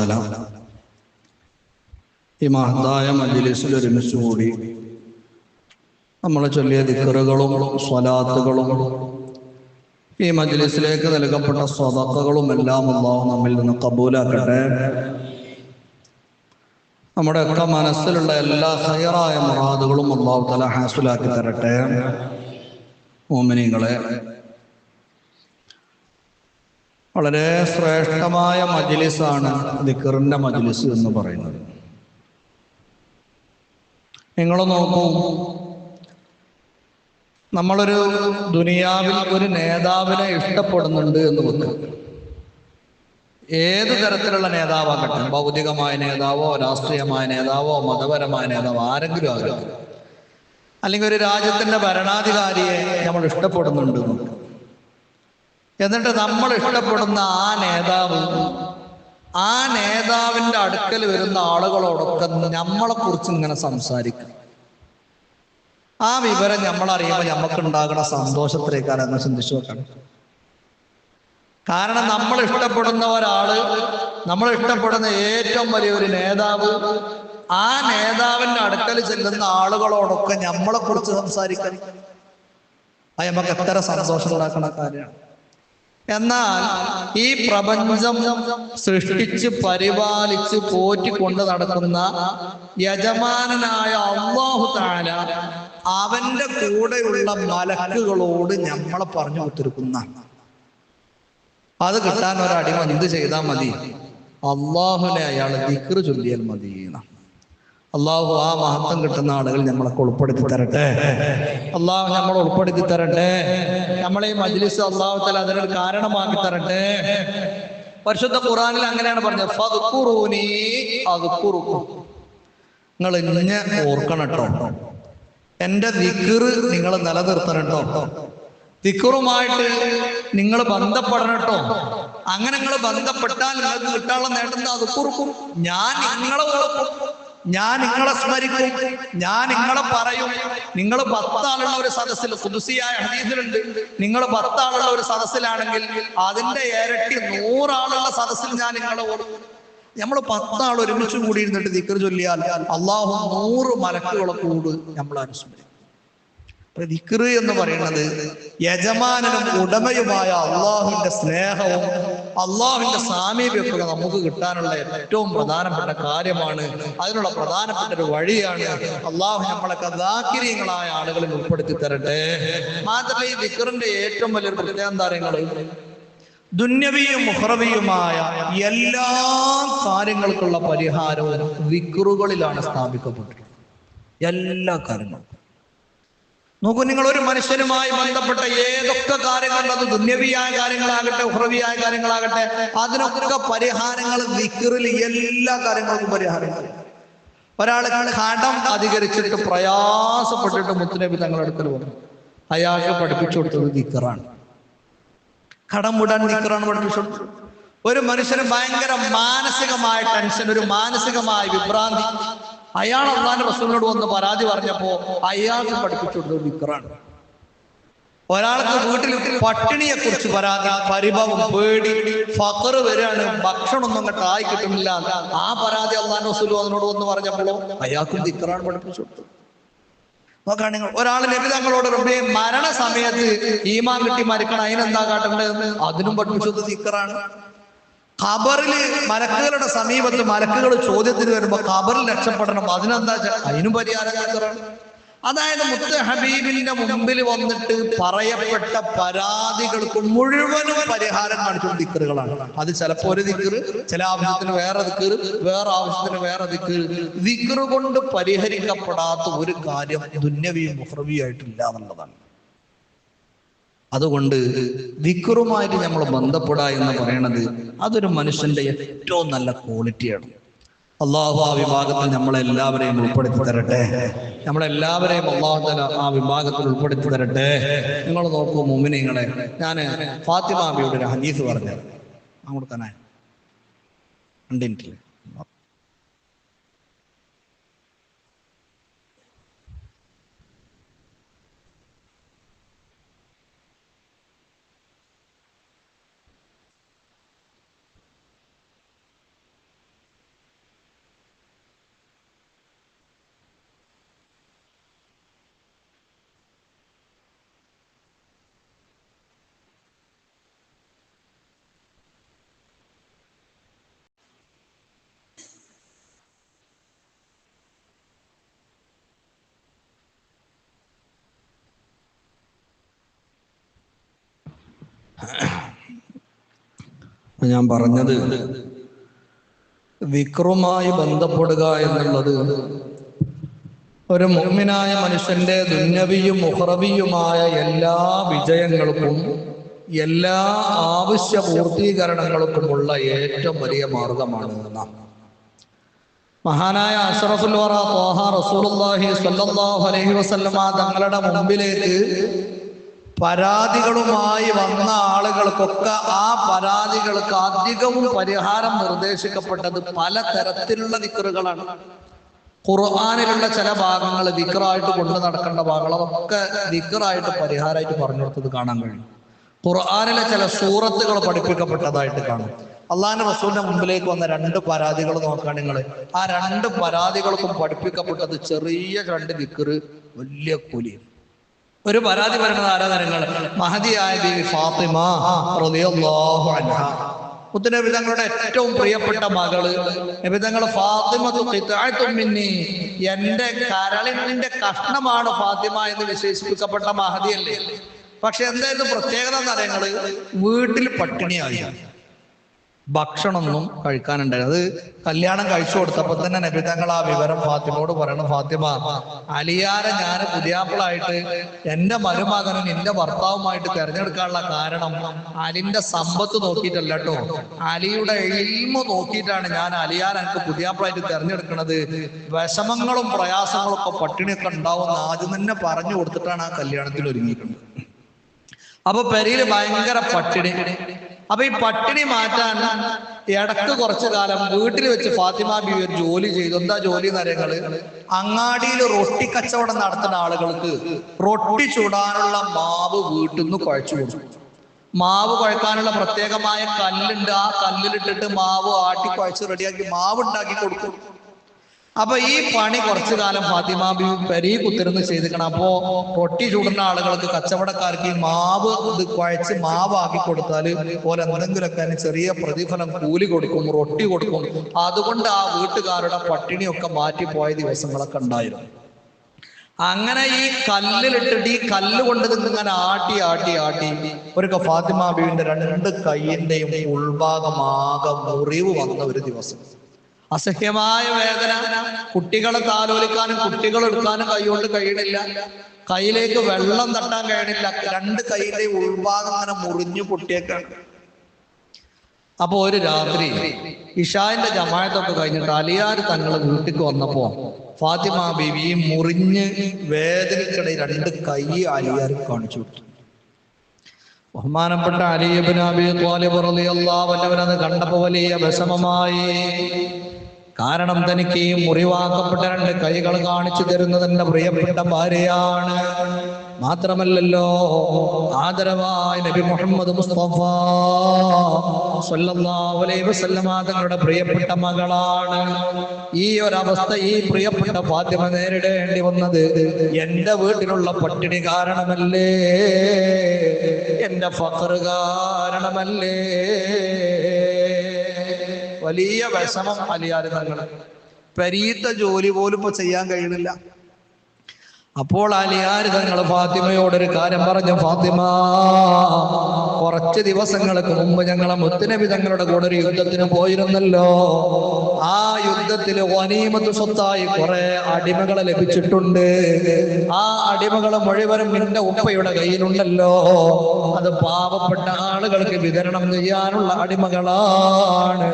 താല ഈ മഹത്തായ മജ്ലിസിൽ ഒരുമിച്ച് നമ്മൾ ചൊല്ലിയ ദിക്കറുകളും സ്വലാത്തുകളും ഈ മജ്ലിസിലേക്ക് നൽകപ്പെട്ട സ്വതക്കകളും എല്ലാം അള്ളാഹു നമ്മിൽ നിന്ന് കബൂലാക്കട്ടെ. നമ്മുടെ ഒക്കെ മനസ്സിലുള്ള എല്ലാ ഹയറായ മുറാദുകളും അള്ളാഹു തല ഹാസുലാക്കി തരട്ടെ. മോമിനിങ്ങളെ വളരെ ശ്രേഷ്ഠമായ മജിലിസാണ് ദിക്കറിന്റെ മജിലിസ് എന്ന് പറയുന്നത്. നിങ്ങൾ നോക്കൂ. നമ്മളൊരു ദുനിയാവിൽ ഒരു നേതാവിനെ ഇഷ്ടപ്പെടുന്നുണ്ട് എന്ന് വെക്കും. ഏത് തരത്തിലുള്ള നേതാവാകട്ടെ ഭൗതികമായ നേതാവോ രാഷ്ട്രീയമായ നേതാവോ മതപരമായ നേതാവോ ആരെങ്കിലും ആകട്ടെ. അല്ലെങ്കിൽ ഒരു രാജ്യത്തിന്റെ ഭരണാധികാരിയെ നമ്മൾ ഇഷ്ടപ്പെടുന്നുണ്ട് എന്ന്. എന്നിട്ട് നമ്മൾ ഇഷ്ടപ്പെടുന്ന ആ നേതാവ്. ആ നേതാവിന്റെ അടുക്കൽ വരുന്ന ആളുകളോടൊക്കെ നമ്മളെ കുറിച്ച് ഇങ്ങനെ സംസാരിക്കും. ആ വിവരം നമ്മൾ അറിയുമ്പോൾ നമുക്ക് ഉണ്ടാകുന്ന സന്തോഷത്തിലേക്കാണ് എന്ന് ചിന്തിച്ചു നോക്കണം കാരണം നമ്മൾ ഇഷ്ടപ്പെടുന്ന ഒരാൾ നമ്മൾ ഇഷ്ടപ്പെടുന്ന ഏറ്റവും വലിയ ഒരു നേതാവ് ആ നേതാവിന്റെ അടുക്കൽ ചെല്ലുന്ന ആളുകളോടൊക്കെ നമ്മളെ കുറിച്ച് സംസാരിക്കാൻ അത് നമുക്ക് എത്ര സന്തോഷം ഉണ്ടാക്കുന്ന കാര്യമാണ്. എന്നാൽ ഈ പ്രപഞ്ചം സൃഷ്ടിച്ച് പരിപാലിച്ച് പോറ്റിക്കൊണ്ട് നടക്കുന്ന യജമാനനായ അള്ളാഹു താല അവന്റെ കൂടെയുള്ള മലക്കുകളോട് നമ്മളെ പറഞ്ഞു കൊടുത്തിരിക്കുന്ന അത് കിട്ടാൻ ഒരടിമ എന്ത് ചെയ്താൽ മതി അള്ളാഹുനെ അയാൾ ദിക്ർ ചൊല്ലിയാൽ മതി എന്നാണ്. അള്ളാഹു ആ മഹത്വം കിട്ടുന്ന ആളുകൾ നമ്മളൊക്കെ ഉൾപ്പെടുത്തി തരട്ടെ. അള്ളാഹു നമ്മൾ ഉൾപ്പെടുത്തി തരട്ടെ. നമ്മളെ ഈ മജ്ലിസ് അള്ളാഹു തല അതിനൊരു കാരണമാക്കി തരട്ടെ. പരിശുദ്ധ ഖുറാനിൽ അങ്ങനെയാണ് പറഞ്ഞത് നിങ്ങൾ എന്നെ ഓർക്കണം കേട്ടോ. എന്റെ ദിക്കറ് നിങ്ങൾ നിലനിർത്തണം കേട്ടോ. ദിക്റുമായിട്ട് നിങ്ങൾ ബന്ധപ്പെടണം കേട്ടോ. അങ്ങനെ നിങ്ങൾ ബന്ധപ്പെട്ടാൽ നിങ്ങൾക്ക് കിട്ടാനുള്ള നേട്ടം അത് കുറുക്കും ഞാൻ നിങ്ങളെ ഓർക്കും. ഞാൻ നിങ്ങളെ സ്മരിക്കും. ഞാൻ നിങ്ങളെ പറയും. നിങ്ങൾ പത്താളുള്ള ഒരു സദസ്സിൽ സുദുസിയായ ഹദീസിലുണ്ട്. നിങ്ങൾ പത്താളുള്ള ഒരു സദസ്സിലാണെങ്കിൽ അതിന്റെ ഇരട്ടി നൂറാളുള്ള സദസ്സിൽ ഞാൻ നിങ്ങളെ ഓടും. നമ്മൾ പത്താൾ ഒരുമിച്ച് കൂടി ഇരുന്നിട്ട് ദിക്കർ ചൊല്ലിയാൽ അള്ളാഹു നൂറ് മലക്കുകളെ കൂട് നമ്മൾ അനുസ്മരിക്കും. ദിക്ർ എന്ന് പറയുന്നത് യജമാനനും ഉടമയുമായ അള്ളാഹുവിന്റെ സ്നേഹവും അള്ളാഹുവിന്റെ സാമീപ്യമൊക്കെ നമുക്ക് കിട്ടാനുള്ള ഏറ്റവും പ്രധാനപ്പെട്ട കാര്യമാണ്. അതിനുള്ള പ്രധാനപ്പെട്ട ഒരു വഴിയാണ് അള്ളാഹു നമ്മളെ ദാക്കിര്യങ്ങളായ ആളുകളിൽ ഉൾപ്പെടുത്തി തരട്ടെ. മാത്രമല്ല ഈ ദിക്റിന്റെ ഏറ്റവും വലിയൊരു പ്രത്യേകം താരങ്ങൾ ദുന്യവിയും മുഹറവിയുമായ എല്ലാ കാര്യങ്ങൾക്കുള്ള പരിഹാരവും വിക്റുകളിലാണ് സ്ഥാപിക്കപ്പെട്ടിട്ടുള്ളത്. എല്ലാ കാര്യങ്ങളും നോക്കൂ നിങ്ങൾ ഒരു മനുഷ്യനുമായി ബന്ധപ്പെട്ട ഏതൊക്കെ കാര്യങ്ങളുണ്ടത് ദുന്യവിയായ കാര്യങ്ങളാകട്ടെ ഉഹ്രവിയായ കാര്യങ്ങളാകട്ടെ അതിനൊക്കെ പരിഹാരങ്ങൾ നിക്കറിൽ എല്ലാ കാര്യങ്ങൾക്കും പരിഹാരങ്ങൾ. ഒരാൾ കടം അധികരിച്ചിട്ട് പ്രയാസപ്പെട്ടിട്ട് മുത്തുനബി തങ്ങളുടെ അടുക്കൽ വന്നു. അയാൾക്ക് പഠിപ്പിച്ചു കൊടുത്തത് നിക്കറാണ് കടം വിടാൻ നിക്കറാണ് പഠിപ്പിച്ചു. ഒരു മനുഷ്യന് ഭയങ്കര മാനസികമായ ടെൻഷൻ ഒരു മാനസികമായ വിഭ്രാന്തി. അയാൾ അള്ളാന്റെ റസൂലിനോട് വന്ന് പരാതി പറഞ്ഞപ്പോ അയാൾക്ക് പഠിപ്പിച്ചു കൊടുത്തത് നിക്കറാണ് ഒരാൾക്ക് വീട്ടിൽ പട്ടിണിയെ കുറിച്ച് പരാതി പരിഭവം പേടി ഫക്കർ വരികയാണ് ഭക്ഷണം ഒന്നും അങ്ങോട്ട് ആയി കിട്ടുന്നില്ല. ആ പരാതി അള്ളാൻ റസൂൽ അതിനോട് വന്ന് പറഞ്ഞപ്പോഴോ അയാൾക്കും ദിക്കറാണ് പഠിപ്പിച്ചു കൊടുത്തത്. നോക്കാണ് നിങ്ങൾ. ഒരാൾ നബി തങ്ങളോട് മരണ സമയത്ത് ഈമാൻ കിട്ടി മരിക്കണം അതിനെന്താ കാട്ടേണ്ടതെന്ന്? അതിനും പഠിപ്പിച്ചത് ദിക്കറാണ് ഖബറിൽ മലക്കുകളുടെ സമീപത്ത് മലക്കുകൾ ചോദ്യത്തിന് വരുമ്പോ ഖബറിൽ രക്ഷപ്പെടണം. അതിനെന്താ അതിനും പരിഹാരം അതായത് മുത്ത് ഹബീബിന്റെ മുമ്പിൽ വന്നിട്ട് പറയപ്പെട്ട പരാതികൾക്ക് മുഴുവനും പരിഹാരം കാണിച്ചു ദിക്കറുകളാണ്. അത് ചിലപ്പോ ഒരു ദിക്കറ് ചില ആവശ്യത്തിന് വേറെ ദിക്കറ് വേറെ ആവശ്യത്തിന് വേറെ ദിക്കറ്. ദിക്കറ് കൊണ്ട് പരിഹരിക്കപ്പെടാത്ത ഒരു കാര്യം ദുന്യവിയും മുഹ്രവിയായിട്ടില്ല എന്നുള്ളതാണ്. അതുകൊണ്ട് ദിക്കറുമായിട്ട് നമ്മൾ ബന്ധപ്പെടുക എന്ന് പറയണത് അതൊരു മനുഷ്യന്റെ ഏറ്റവും നല്ല ക്വാളിറ്റിയാണ് അള്ളാഹു ആ വിഭാഗത്തിൽ നമ്മളെല്ലാവരെയും ഉൾപ്പെടുത്തി തരട്ടെ. നമ്മളെല്ലാവരെയും അള്ളാഹു ആ വിഭാഗത്തിൽ ഉൾപ്പെടുത്തി തരട്ടെ. നിങ്ങൾ നോക്കൂ മുമിനിങ്ങളെ ഞാൻ ഫാത്തിമാബിയുടെ ഒരു ഹദീസ് പറഞ്ഞു അങ്ങോട്ട് തന്നെ. മിനിറ്റിൽ ഞാൻ പറഞ്ഞത് വിക്രുമായി ബന്ധപ്പെടുക എന്നുള്ളത് ഒരു മുഗ്മിനായ മനുഷ്യന്റെ ദുന്നവിയും മുഹറവിയുമായ എല്ലാ വിജയങ്ങൾക്കും എല്ലാ ആവശ്യ പൂർത്തീകരണങ്ങൾക്കുമുള്ള ഏറ്റവും വലിയ മാർഗമാണ് നാം മഹാനായ അഷറഫുൽ വറ ത്വാഹ റസൂലുള്ളാഹി സ്വല്ലല്ലാഹു അലൈഹി വസല്ലമ തങ്ങളുടെ മുമ്പിലേക്ക് പരാതികളുമായി വന്ന ആളുകൾക്കൊക്കെ ആ പരാതികൾക്ക് അധികവും പരിഹാരം നിർദ്ദേശിക്കപ്പെട്ടത് പല തരത്തിലുള്ള ദിക്കറുകളാണ് ഖുർആാനിലുള്ള ചില ഭാഗങ്ങൾ ദിക്കറായിട്ട് കൊണ്ട് നടക്കേണ്ട അതൊക്കെ ദിക്കറായിട്ട് പരിഹാരമായിട്ട് പറഞ്ഞു കൊടുത്തത് കാണാൻ കഴിയും. ഖുർആാനിലെ ചില സൂറത്തുകൾ പഠിപ്പിക്കപ്പെട്ടതായിട്ട് കാണും. അള്ളാഹിന്റെ റസൂലിന്റെ മുമ്പിലേക്ക് വന്ന രണ്ട് പരാതികൾ നോക്കാൻ നിങ്ങൾ. ആ രണ്ട് പരാതികൾക്കും പഠിപ്പിക്കപ്പെട്ടത് ചെറിയ രണ്ട് ദിക്കറ് വലിയ കൂലിയും ഒരു പരാതി പറയുന്നത് ആരാധനങ്ങൾ മഹതിയായ ദേവി ഫാത്തിമ അൻഹ. ഏറ്റവും പ്രിയപ്പെട്ട മകൾ. നബിതങ്ങൾ ഫാത്തിമത്തു ഖിത്അത്തും മിന്നി. എന്റെ കരളിന്റെ കഷ്ണമാണ് ഫാത്തിമ എന്ന് വിശേഷിപ്പിക്കപ്പെട്ട മഹതിയല്ലേ? പക്ഷെ എന്തായിരുന്നു പ്രത്യേകത എന്ന് പറയുന്നത് വീട്ടിൽ പട്ടിണിയായി. ഭക്ഷണമൊന്നും കഴിക്കാനുണ്ടായിരുന്നു അത് കല്യാണം കഴിച്ചു കൊടുത്തപ്പോ തന്നെ നബി തങ്ങൾ ആ വിവരം ഫാത്തിമയോട് പറയണം. ഫാത്തിമ അലിയാരെ ഞാൻ പുതിയാപ്പിളായിട്ട് എന്റെ മരുമകനും നിന്റെ ഭർത്താവുമായിട്ട് തെരഞ്ഞെടുക്കാനുള്ള കാരണം അലിന്റെ സമ്പത്ത് നോക്കിയിട്ടല്ല കേട്ടോ അലിയുടെ എൽമ നോക്കിയിട്ടാണ് ഞാൻ അലിയാർ എനിക്ക് പുതിയാപ്പിളായിട്ട് തെരഞ്ഞെടുക്കുന്നത് വിഷമങ്ങളും പ്രയാസങ്ങളും ഒക്കെ പട്ടിണിയൊക്കെ ഉണ്ടാവും ആദ്യം തന്നെ പറഞ്ഞു കൊടുത്തിട്ടാണ് ആ കല്യാണത്തിൽ ഒരുങ്ങിയിട്ടുള്ളത് അപ്പൊ പെരയിൽ ഭയങ്കര പട്ടിണി. അപ്പൊ ഈ പട്ടിണി മാറ്റാൻ ഇടയ്ക്ക് കുറച്ചു കാലം വീട്ടിൽ വെച്ച് ഫാത്തിമ ബി ഒരു ജോലി ചെയ്തു. എന്താ ജോലി നരങ്ങൾ അങ്ങാടിയിൽ റൊട്ടി കച്ചവടം നടത്തുന്ന ആളുകൾക്ക് റൊട്ടി ചൂടാനുള്ള മാവ് വീട്ടിൽ നിന്ന് കുഴച്ചു കൊടുക്കും മാവ് കുഴക്കാനുള്ള പ്രത്യേകമായ കല്ലുണ്ട്. ആ കല്ലിലിട്ടിട്ട് മാവ് ആട്ടി കുഴച്ച് റെഡിയാക്കി മാവ് ഉണ്ടാക്കി കൊടുക്കും അപ്പൊ ഈ പണി കുറച്ചു കാലം ഫാത്തിമ ബി പെരി കുത്തിരുന്ന് ചെയ്തിക്കണം അപ്പോ പൊട്ടി ചൂടുന്ന ആളുകൾക്ക് കച്ചവടക്കാർക്ക് ഈ മാവ് ഇത് കുഴച്ച് മാവാക്കി കൊടുത്താൽ പോലെ എന്തെങ്കിലുമൊക്കെ അതിന് ചെറിയ പ്രതിഫലം കൂലി കൊടുക്കും റൊട്ടി കൊടുക്കും. അതുകൊണ്ട് ആ വീട്ടുകാരുടെ പട്ടിണിയൊക്കെ മാറ്റിപ്പോയ ദിവസങ്ങളൊക്കെ ഉണ്ടായിരുന്നു. അങ്ങനെ ഈ കല്ലിലിട്ടിട്ട് ഈ കല്ല് കൊണ്ട് ഇങ്ങനെ ആട്ടി ആട്ടി ആട്ടി ഒരു ഫാത്തിമ ബീവിന്റെ രണ്ട് കൈയിന്റെയും ഉൾഭാഗമാകെ മുറിവ് വന്ന ഒരു ദിവസം. അസഹ്യമായ വേദന. കുട്ടികളെ താലോലിക്കാനും കുട്ടികൾ എടുക്കാനും കൈകൊണ്ട് കഴിയണില്ല. കയ്യിലേക്ക് വെള്ളം തട്ടാൻ കഴിയണില്ല. രണ്ട് കൈയിലെ ഉൾഭാഗം അങ്ങനെ മുറിഞ്ഞു പൊട്ടിയേക്കാണ്. അപ്പൊ ഒരു രാത്രി ഇഷാന്റെ ജമായത്തൊക്കെ കഴിഞ്ഞിട്ട് അലിയാർ തങ്ങൾ വീട്ടിക്ക് വന്നപ്പോ ഫാത്തിമ ബീവി ഈ മുറിഞ്ഞ് വേദനക്കിടെ രണ്ട് കൈ അലിയാർ കാണിച്ചു കൊടുത്തു. ബഹുമാനപ്പെട്ട അലിയബിൻ അബി ത്വാലിബ് കണ്ടപ്പോ വലിയ വിഷമമായി. കാരണം തനിക്ക് മുറിവാക്കപ്പെട്ട രണ്ട് കൈകൾ കാണിച്ചു തരുന്നത് പ്രിയപ്പെട്ട ഭാര്യയാണ്. മാത്രമല്ലല്ലോ ആദരവായ നബി മുഹമ്മദ് മുസ്തഫ സല്ലല്ലാഹു അലൈഹി വസല്ലമ തങ്ങളുടെ പ്രിയപ്പെട്ട മകളാണ്. ഈ ഒരവസ്ഥ ഈ പ്രിയപ്പെട്ട ഫാത്തിമ നേരിടേണ്ടി വന്നത് എന്റെ വീട്ടിലുള്ള പട്ടിണി കാരണമല്ലേ? എന്റെ ഫഖർ കാരണമല്ലേ? വലിയ വിഷമം അലിയാരുന്നങ്ങൾ പരീത്ത ജോലി പോലും ഇപ്പൊ ചെയ്യാൻ കഴിയുന്നില്ല. അപ്പോൾ അലിയാര് തങ്ങൾ ഫാത്തിമയോടൊരു കാര്യം പറഞ്ഞു? ഫാത്തിമ കുറച്ച് ദിവസങ്ങൾക്ക് മുമ്പ് ഞങ്ങളെ മുത്തനബി തങ്ങളുടെ കൂടെ ഒരു യുദ്ധത്തിന് പോയിരുന്നല്ലോ. ആ യുദ്ധത്തിൽ വനീമത്ത് സ്വത്തായി കുറെ അടിമകളെ ലഭിച്ചിട്ടുണ്ട്. ആ അടിമകൾ മുഴുവനും നിന്റെ ഉപ്പയുടെ കയ്യിലുണ്ടല്ലോ. അത് പാവപ്പെട്ട ആളുകൾക്ക് വിതരണം ചെയ്യാനുള്ള അടിമകളാണ്.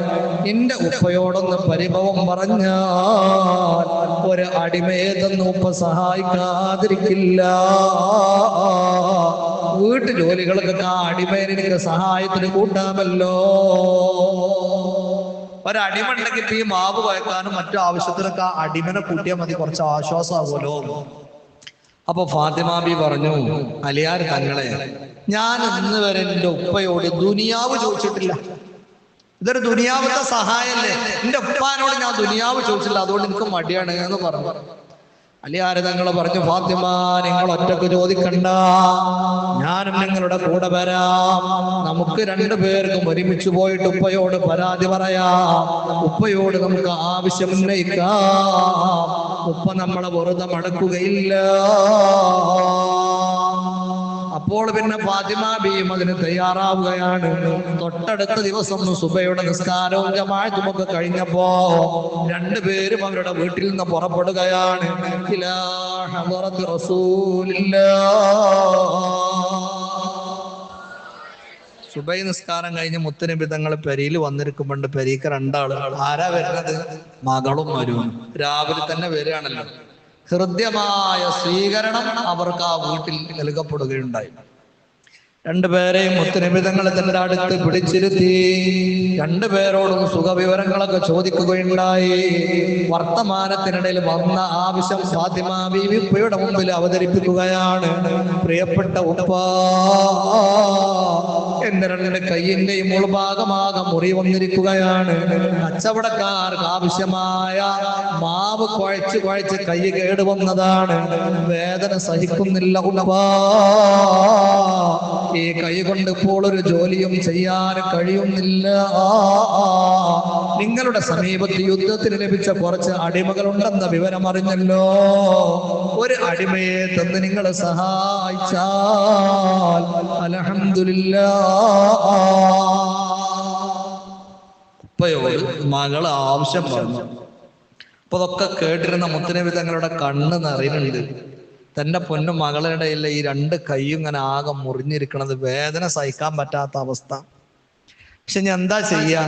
നിന്റെ ഉപ്പയോടൊന്ന് പരിഭവം പറഞ്ഞാൽ ഒരു അടിമയെ തന്ന് സഹായിക്കാതിരിക്കില്ല. വീട്ടു ജോലികൾക്കൊക്കെ ആ അടിമയെ എനിക്ക് സഹായത്തിന് കൂട്ടാമല്ലോ. ഒരടിമ ഉണ്ടെങ്കിൽ ഇപ്പൊ ഈ മാവ് വയക്കാനും മറ്റു ആവശ്യത്തിനൊക്കെ ആ അടിമനെ കൂട്ടിയാൽ മതി. കുറച്ച് ആശ്വാസമാകുമല്ലോ അപ്പൊ ഫാത്തിമാബി പറഞ്ഞു അലിയാർ തങ്ങളെ ഞാൻ ഇന്ന് വരെ എന്റെ ഉപ്പയോട് ദുനിയാവ് ചോദിച്ചിട്ടില്ല. ഇതൊരു ദുനിയാവത്തെ സഹായല്ലേ എന്റെ ഉപ്പാനോട് ഞാൻ ദുനിയാവ് ചോദിച്ചില്ല അതുകൊണ്ട് എനിക്ക് മടിയാണ് എന്ന് പറഞ്ഞു. അലിയാര് തങ്ങൾ പറഞ്ഞു ഫാത്തിമ നിങ്ങൾ ഒറ്റയ്ക്ക് ചോദിക്കണ്ട. ഞാനും നിങ്ങളുടെ കൂടെ വരാം. നമുക്ക് രണ്ടു പേർക്കും ഒരുമിച്ച് പോയിട്ട് ഉപ്പയോട് പരാതി പറയാം. ഉപ്പയോട് നമുക്ക് ആവശ്യം ഉന്നയിക്കാം. ഉപ്പ നമ്മളെ വെറുതെ മടക്കുകയില്ല. അപ്പോൾ പിന്നെ ഫാത്തിമ ബീം അതിന് തയ്യാറാവുകയാണ്. തൊട്ടടുത്ത ദിവസം സുബയുടെ നിസ്കാരവും ജമാഅത്തും ഒക്കെ കഴിഞ്ഞപ്പോ രണ്ടുപേരും അവരുടെ വീട്ടിൽ നിന്ന് പുറപ്പെടുകയാണ്. സുബൈ നിസ്കാരം കഴിഞ്ഞ് മുത്തനബി തങ്ങൾ പെരിയിൽ വന്നിരിക്കുമ്പോണ്ട് പെരീക്ക് രണ്ടാളുകൾ ആരാ വരുന്നത്? മകളും മരുവും രാവിലെ തന്നെ വരികയാണല്ലോ. ഹൃദ്യമായ സ്വീകരണം അവർക്ക് ആ വീട്ടിൽ നൽകപ്പെടുകയുണ്ടായി. രണ്ടുപേരെയും മുത്തനിമിതങ്ങൾ തന്റെ അടുത്ത് പിടിച്ചിരുത്തി. രണ്ടുപേരോടും സുഖവിവരങ്ങളൊക്കെ ചോദിക്കുകയുണ്ടായി. വർത്തമാനത്തിനിടയിൽ വന്ന ആവശ്യം ഫാത്തിമ ബീവി ഉപ്പയുടെ മുമ്പിൽ അവതരിപ്പിക്കുകയാണ്. പ്രിയപ്പെട്ട ഉപ്പ എന്റെ രണ്ട് കയ്യിന്റെയും ഉൾഭാഗമാകെ മുറി വന്നിരിക്കുകയാണ്. കച്ചവടക്കാർക്ക് ആവശ്യമായ മാവ് കുഴച്ച് കുഴച്ച് കൈ കേടുവന്നതാണ്. വേദന സഹിക്കുന്നില്ല ഉപ്പ. ഈ കൈകൊണ്ട് ഇപ്പോൾ ഒരു ജോലിയും ചെയ്യാൻ കഴിയുന്നില്ല. നിങ്ങളുടെ സമീപത്ത് യുദ്ധത്തിന് ലഭിച്ച കുറച്ച് അടിമകളുണ്ടെന്ന വിവരം അറിഞ്ഞല്ലോ ഒരു അടിമയെ തന്ന് നിങ്ങൾ സഹായിച്ചാൽ അലഹമില്ല ഉപ്പയോട് മകൾ ആവശ്യം പറഞ്ഞു അപ്പൊ അതൊക്കെ കേട്ടിരുന്ന മുത്തനബി തങ്ങളുടെ കണ്ണ് നിറയുന്നുണ്ട്. തന്റെ പൊന്നു മകളുടെ ഈ രണ്ട് കൈയും ഇങ്ങനെ ആകെ മുറിഞ്ഞിരിക്കണത് വേദന സഹിക്കാൻ പറ്റാത്ത അവസ്ഥ. പക്ഷെ ഞാൻ എന്താ ചെയ്യാ?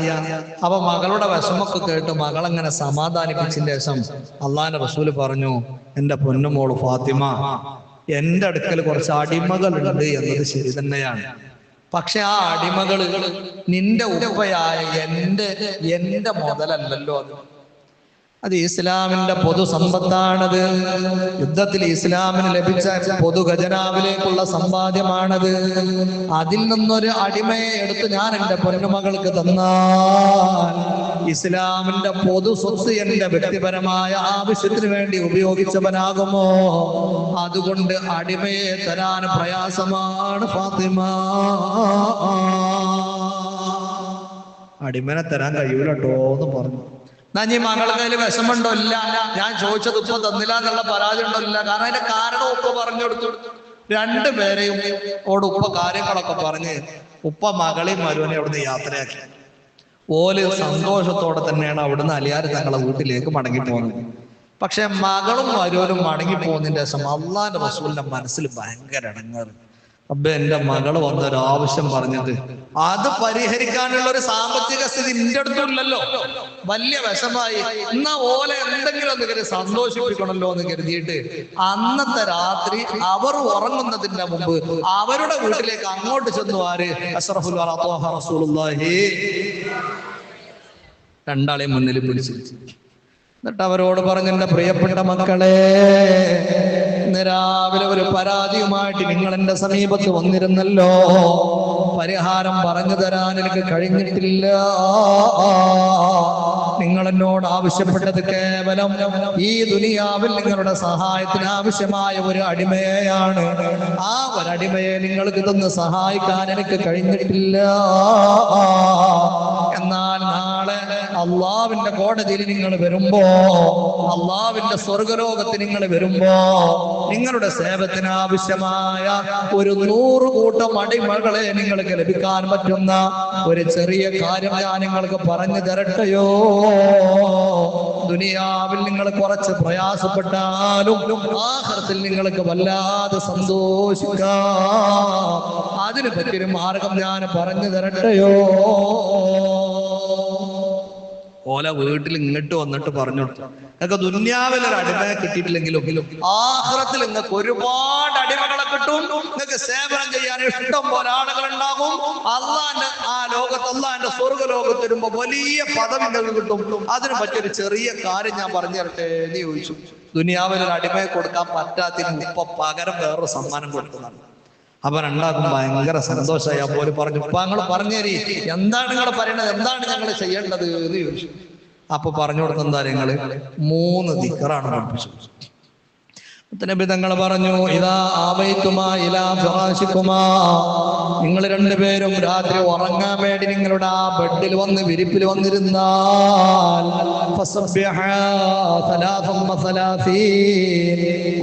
അപ്പൊ മകളുടെ വിഷമൊക്കെ കേട്ട് മകളങ്ങനെ സമാധാനിപ്പിച്ചതിന് ശേഷം അള്ളാന്റെ റസൂൽ പറഞ്ഞു എന്റെ പൊന്നുമോൾ ഫാത്തിമ എന്റെ അടുക്കൽ കുറച്ച് അടിമകളുണ്ട് എന്നത് ശരി തന്നെയാണ്. പക്ഷെ ആ അടിമകൾ നിന്റെ ഉപ്പയായ എന്റെ എന്റെ മുതലല്ലല്ലോ അത്. അത് ഇസ്ലാമിന്റെ പൊതു സമ്പത്താണത് യുദ്ധത്തിൽ ഇസ്ലാമിന് ലഭിച്ച പൊതു ഖജനാവിലേക്കുള്ള സമ്പാദ്യമാണത്. അതിൽ നിന്നൊരു അടിമയെ എടുത്ത് ഞാൻ എന്റെ പൊന്നുമകൾക്ക് തന്നാൽ ഇസ്ലാമിന്റെ പൊതു സ്വത്ത് എന്റെ വ്യക്തിപരമായ ആവശ്യത്തിന് വേണ്ടി ഉപയോഗിച്ചവനാകുമോ? അതുകൊണ്ട് അടിമയെ തരാൻ പ്രയാസമാണ് ഫാത്തിമ. അടിമനെ തരാൻ കഴിയൂലട്ടോ എന്ന് പറഞ്ഞു. എന്നാ ഈ മകളുടെ കയ്യിൽ വിഷമുണ്ടോ ഇല്ല. ഞാൻ ചോദിച്ചത് ഉപ്പ തന്നില്ല എന്നുള്ള പരാതി ഉണ്ടോ? ഇല്ല. കാരണം അതിന്റെ കാരണം ഉപ്പ പറഞ്ഞു കൊടുത്തു. രണ്ടുപേരെയും ഓട് ഉപ്പ കാര്യങ്ങളൊക്കെ പറഞ്ഞ് ഉപ്പ മകളെയും മരുവനെ അവിടുന്ന് യാത്രയാക്കി. ഓൽ സന്തോഷത്തോടെ തന്നെയാണ് അവിടുന്ന് അലിയാർ തങ്ങളെ വീട്ടിലേക്ക് മടങ്ങി പോകുന്നത് പക്ഷെ മകളും മരുവനും മടങ്ങി പോകുന്നതിന്റെ ശേഷം അള്ളാന്റെ റസൂലിന്റെ മനസ്സിൽ ഭയങ്കര ഇടങ്ങാറ്. അബ്ബ എന്റെ മകൾ വന്ന ഒരു ആവശ്യം പറഞ്ഞത്. അത് പരിഹരിക്കാനുള്ള ഒരു സാമ്പത്തിക സ്ഥിതി നിന്റെ അടുത്തുള്ളല്ലോ വലിയ വിഷമായി. എന്നാ ഓലെ എന്തെങ്കിലും ഒന്ന് കരുതി സന്തോഷിപ്പിക്കണല്ലോ എന്ന് കരുതിയിട്ട് അന്നത്തെ രാത്രി അവർ ഉറങ്ങുന്നതിന്റെ മുമ്പ് അവരുടെ വീട്ടിലേക്ക് അങ്ങോട്ട് ചെന്നു ആര്? അഷറഫുൽ രണ്ടാളെ മുന്നിൽ പിടിച്ചു. എന്നിട്ട് അവരോട് പറഞ്ഞു എന്റെ പ്രിയപ്പെട്ട മക്കളെ രാവിലെ ഒരു പരാതിയുമായിട്ട് നിങ്ങൾ എന്റെ സമീപത്ത് വന്നിരുന്നല്ലോ. പരിഹാരം പറഞ്ഞു തരാൻ എനിക്ക് കഴിഞ്ഞിട്ടില്ല. നിങ്ങൾ എന്നോട് ആവശ്യപ്പെട്ടത് കേവലം ഈ ദുനിയാവിൽ നിങ്ങളുടെ സഹായത്തിന് ആവശ്യമായ ഒരു അടിമയെയാണ് ആ ഒരു അടിമയെ നിങ്ങൾക്ക് ഇതൊന്ന് സഹായിക്കാൻ എനിക്ക് കഴിഞ്ഞിട്ടില്ല. എന്നാൽ അള്ളാവിന്റെ കോടതിയിൽ നിങ്ങൾ വരുമ്പോ അള്ളാവിന്റെ സ്വർഗലോകത്ത് നിങ്ങൾ വരുമ്പോ നിങ്ങളുടെ സേവത്തിന് ആവശ്യമായ ഒരു നൂറ് കൂട്ടം അടിമകളെ നിങ്ങൾക്ക് ലഭിക്കാൻ പറ്റുന്ന ഒരു ചെറിയ കാര്യം ഞാൻ നിങ്ങൾക്ക് പറഞ്ഞു തരട്ടെയോ? ദുനിയാവിൽ നിങ്ങൾ കുറച്ച് പ്രയാസപ്പെട്ടാലും ആഹാരത്തിൽ നിങ്ങൾക്ക് വല്ലാതെ സന്തോഷിക്കാം. അതിനെ പറ്റിയൊരു മാർഗം ഞാൻ പറഞ്ഞു തരട്ടെയോ? ഓല വീട്ടിൽ ഇങ്ങോട്ട് വന്നിട്ട് പറഞ്ഞു കൊടുത്തു. നിങ്ങൾക്ക് ദുന്യാവിൽ ഒരു അടിമയെ കിട്ടിയിട്ടില്ലെങ്കിലും ആഹ്റത്തിൽ നിങ്ങൾക്ക് ഒരുപാട് അടിമകളെ കിട്ടും. നിങ്ങൾക്ക് സേവനം ചെയ്യാൻ ഇഷ്ടം പോലെ ആളുകൾ ഉണ്ടാകും അള്ളാന്റെ ആ ലോകത്ത് അള്ളാന്റെ സ്വർഗ ലോകത്ത് വരുമ്പോ വലിയ പദം നിങ്ങൾക്ക് കിട്ടും. അതിന് പറ്റിയൊരു ചെറിയ കാര്യം ഞാൻ പറഞ്ഞു തരട്ടെ എന്ന് ചോദിച്ചു. ദുനിയാവിൽ ഒരു അടിമയെ കൊടുക്കാൻ പറ്റാത്തതിന് ഉപ്പ പകരം വേറൊരു സമ്മാനം കൊടുക്കുന്നതാണ്. അപ്പൊ രണ്ടാക്കും ഭയങ്കര സന്തോഷമായി. അപ്പോൾ പറഞ്ഞു ഇപ്പൊ നിങ്ങൾ പറഞ്ഞേരി. എന്താണ് നിങ്ങൾ പറയണത്? എന്താണ് ഞങ്ങൾ ചെയ്യേണ്ടത്? എന്ന് ചോദിച്ചു. അപ്പൊ പറഞ്ഞു കൊടുക്കുന്ന എന്താ നിങ്ങൾ മൂന്ന് ദിക്കറാണ് പഠിപ്പിച്ചു നബി തങ്ങൾ പറഞ്ഞു ഇതാ ആവൈത്തുമാ ഇലാ ഫിറാശിക്കുമാ നിങ്ങൾ രണ്ടുപേരും രാത്രി ഉറങ്ങാൻ വേണ്ടി നിങ്ങളുടെ ആ ബെഡിൽ വന്ന് വിരിപ്പിൽ വന്നിരുന്നാൽ.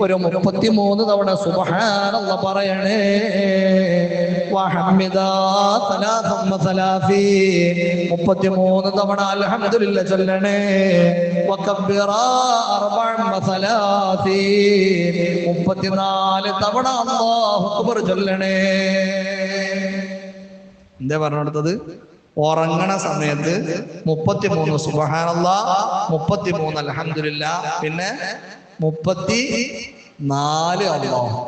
ഒരു മുപ്പത്തിമൂന്ന് തവണ സുബഹാനല്ല പറയണേ. മുപ്പത്തിമൂന്ന് തവണ അലഹമില്ല ചൊല്ലണേ. മുപ്പത്തിനാല് തവണ ചൊല്ലണേ. എന്താ പറഞ്ഞെടുത്തത് ഉറങ്ങണ സമയത്ത് മുപ്പത്തിമൂന്ന് സുബഹാനല്ല മുപ്പത്തിമൂന്ന് അൽഹംദുലില്ല പിന്നെ മുപ്പത്തി നാല് അള്ളാഹു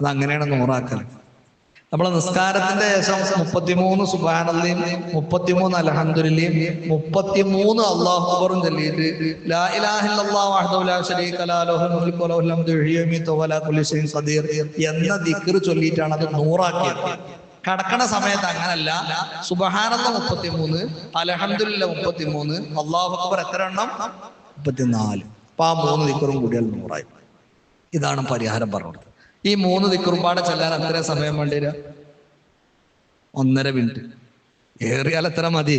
അത് അങ്ങനെയാണ് നൂറാക്കൽ നമ്മളെ നിസ്കാരത്തിന്റെ ശേഷം മുപ്പത്തിമൂന്ന് സുബാനല്ലയും മുപ്പത്തിമൂന്ന് അലഹന്ദുലിയും മുപ്പത്തിമൂന്ന് അള്ളാഹു അക്ബറും ചൊല്ലിയിട്ട് എന്ന ദിക്ർ ചൊല്ലിയിട്ടാണ് അത് നൂറാക്കിയത്. കടക്കണ സമയത്ത് അങ്ങനല്ല. സുബഹാനന്ദ മുപ്പത്തിമൂന്ന് അലഹന്ദുല്ല മുപ്പത്തിമൂന്ന് അള്ളാഹു അക്ബർ എത്ര എണ്ണം? മുപ്പത്തിനാല്. അപ്പൊ ആ മൂന്ന് ദിക്കറും കൂടിയാൽ നൂറായി. ഇതാണ് പരിഹാരം പറഞ്ഞത് ഈ മൂന്ന് ദിക്കുറുമ്പാടെ ചെല്ലാൻ അത്ര സമയം വേണ്ടി വരിക. ഒന്നര മിനിറ്റ്. ഏറിയാൽ എത്ര മതി.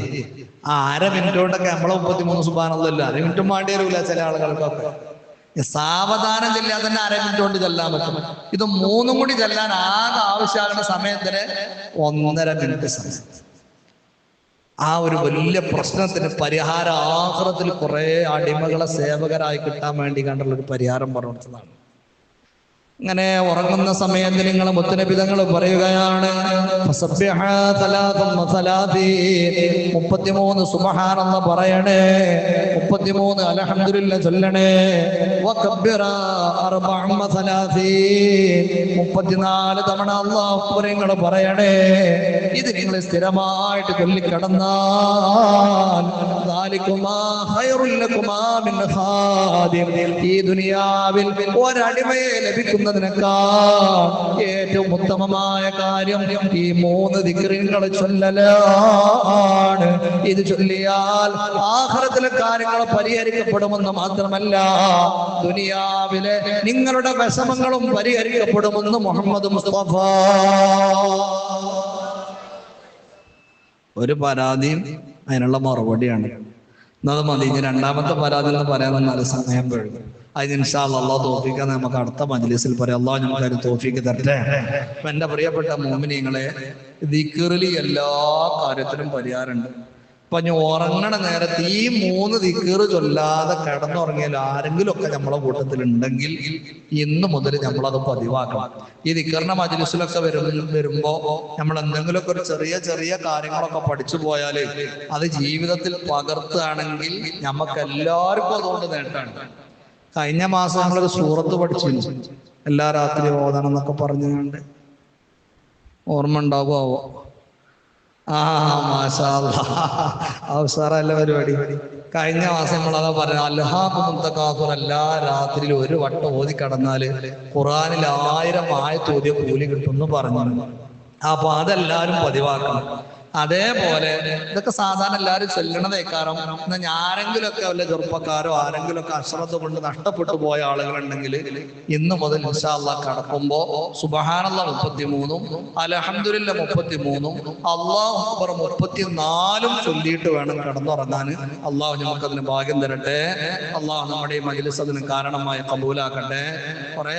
ആ അര മിനിറ്റ് കൊണ്ടൊക്കെ നമ്മളെ മുപ്പത്തിമൂന്ന് സുബാനല്ലോ അര മിനിറ്റും വേണ്ടി വരില്ല ചില ആളുകൾക്കൊക്കെ. സാവധാനം ചെല്ലാൻ തന്നെ അര മിനിറ്റ് കൊണ്ട് ചെല്ലാൻ പറ്റും. ഇത് മൂന്നും കൂടി ചെല്ലാൻ ആകെ ആവശ്യമാകുന്ന സമയത്തിന് ഒന്നര മിനിറ്റ് സമയം. ആ ഒരു വലിയ പ്രശ്നത്തിന് പരിഹാര ആഹ്റത്തിൽ കുറെ അടിമകളെ സേവകരായി കിട്ടാൻ വേണ്ടി കണ്ടുള്ള ഒരു പരിഹാരം പറഞ്ഞു കൊടുത്തതാണ് ഇങ്ങനെ ഉറങ്ങുന്ന സമയത്ത് നിങ്ങൾ മുത്തനബിതങ്ങൾ പറയുകയാണ്. മുപ്പത്തിമൂന്ന് സുബ്ഹാനല്ലാഹ് പറയണേ മുപ്പത്തിമൂന്ന് അലഹമില്ല ചൊല്ലണേ. മുപ്പത്തിനാല് തവണ അല്ലാഹു പറയണേ ഇത് നിങ്ങൾ സ്ഥിരമായിട്ട് ചൊല്ലിക്കടന്നാൽ. ഈ ദുനിയാവിൽ ഒരടിമയെ ലഭിക്കുന്നതിനേക്കാൾ ഏറ്റവും ഉത്തമമായ കാര്യം. ഈ മൂന്ന് ദിക്രീങ്ങളെ ചൊല്ലലാണ്. ഇത് ചൊല്ലിയാൽ ആഹാരത്തിലെ കാര്യങ്ങൾ പരിഹരിക്കപ്പെടുമെന്ന് മാത്രമല്ല ദുനിയാവിലെ നിങ്ങളുടെ വിഷമങ്ങളും പരിഹരിക്കപ്പെടുമെന്ന് മുഹമ്മദ് മുസ്തഫ. ഒരു പരാതിയും അതിനുള്ള മറുപടിയാണ്. എന്നത് മതി. ഇനി രണ്ടാമത്തെ പരാതി എന്ന് പറയാൻ നല്ല സമയം വഴുകും അതിന് ഇൻഷാല്ല അള്ളാഹ് തോഫിക്കാൻ നമുക്ക് അടുത്ത മജ്ലിസിൽ പറയാം. അള്ളാഹ് തോഫിക്ക് തരട്ടെ. അപ്പൊ എന്റെ പ്രിയപ്പെട്ട മോമിനിങ്ങളെ ദിക്കറിൽ എല്ലാ കാര്യത്തിലും പരിഹാരമുണ്ട്. അപ്പൊ ഞാൻ ഉറങ്ങണ നേരത്ത് ഈ മൂന്ന് ദിക്കറ് ചൊല്ലാതെ കിടന്നുറങ്ങിയാൽ ആരെങ്കിലും ഒക്കെ നമ്മളെ കൂട്ടത്തിൽ ഉണ്ടെങ്കിൽ ഇന്ന് മുതൽ നമ്മളത് പതിവാക്കണം. ഈ ദിക്കറിന്റെ മജ്ലിസിലൊക്കെ വരും വരുമ്പോ നമ്മൾ എന്തെങ്കിലുമൊക്കെ ഒരു ചെറിയ ചെറിയ കാര്യങ്ങളൊക്കെ പഠിച്ചു പോയാൽ അത് ജീവിതത്തിൽ പകർത്തുകയാണെങ്കിൽ നമുക്ക് എല്ലാവർക്കും അതുകൊണ്ട് നേട്ടാണ് കഴിഞ്ഞ മാസം നമ്മളൊരു സൂറത്ത് പഠിച്ചിരുന്നു. എല്ലാ രാത്രി ഓതണം എന്നൊക്കെ പറഞ്ഞുകൊണ്ട്. ഓർമ്മ ഉണ്ടാവോ ആവോ ആ മാഷാ അവസാറല്ല പരിപാടി? കഴിഞ്ഞ മാസം നമ്മളതാ പറഞ്ഞു അല്ലഹാബുന്തക്കാസുർ എല്ലാ രാത്രിയിലും ഒരു വട്ടം ഓതി കടന്നാൽ ഖുറാനിൽ ആയിരം ആയത്ത് ഓതിയ കൂലി കിട്ടുമെന്ന് പറഞ്ഞു അപ്പൊ അതെല്ലാരും പതിവാക്കണം. അതേപോലെ ഇതൊക്കെ സാധാരണ എല്ലാവരും കാരണം എന്നാൽ ആരെങ്കിലുമൊക്കെ വല്ല ചെറുപ്പക്കാരോ ആരെങ്കിലുമൊക്കെ അശ്രദ്ധ കൊണ്ട് നഷ്ടപ്പെട്ടു പോയ ആളുകളുണ്ടെങ്കിൽ ഇന്ന് മുതൽ ഇൻഷാല്ല കടക്കുമ്പോ സുബഹാനല്ല മുപ്പത്തിമൂന്നും അലഹമില്ല മുപ്പത്തിമൂന്നും അള്ളാഹു അക്ബർ മുപ്പത്തിനാലും ചൊല്ലിയിട്ട് വേണം കടന്നുറങ്ങാൻ. അള്ളാഹു നമുക്ക് അതിന് ഭാഗ്യം തരട്ടെ. അള്ളാഹു നമ്മുടെ മജ്ലിസ് അതിന് കാരണമായി കബൂലാക്കട്ടെ. കുറെ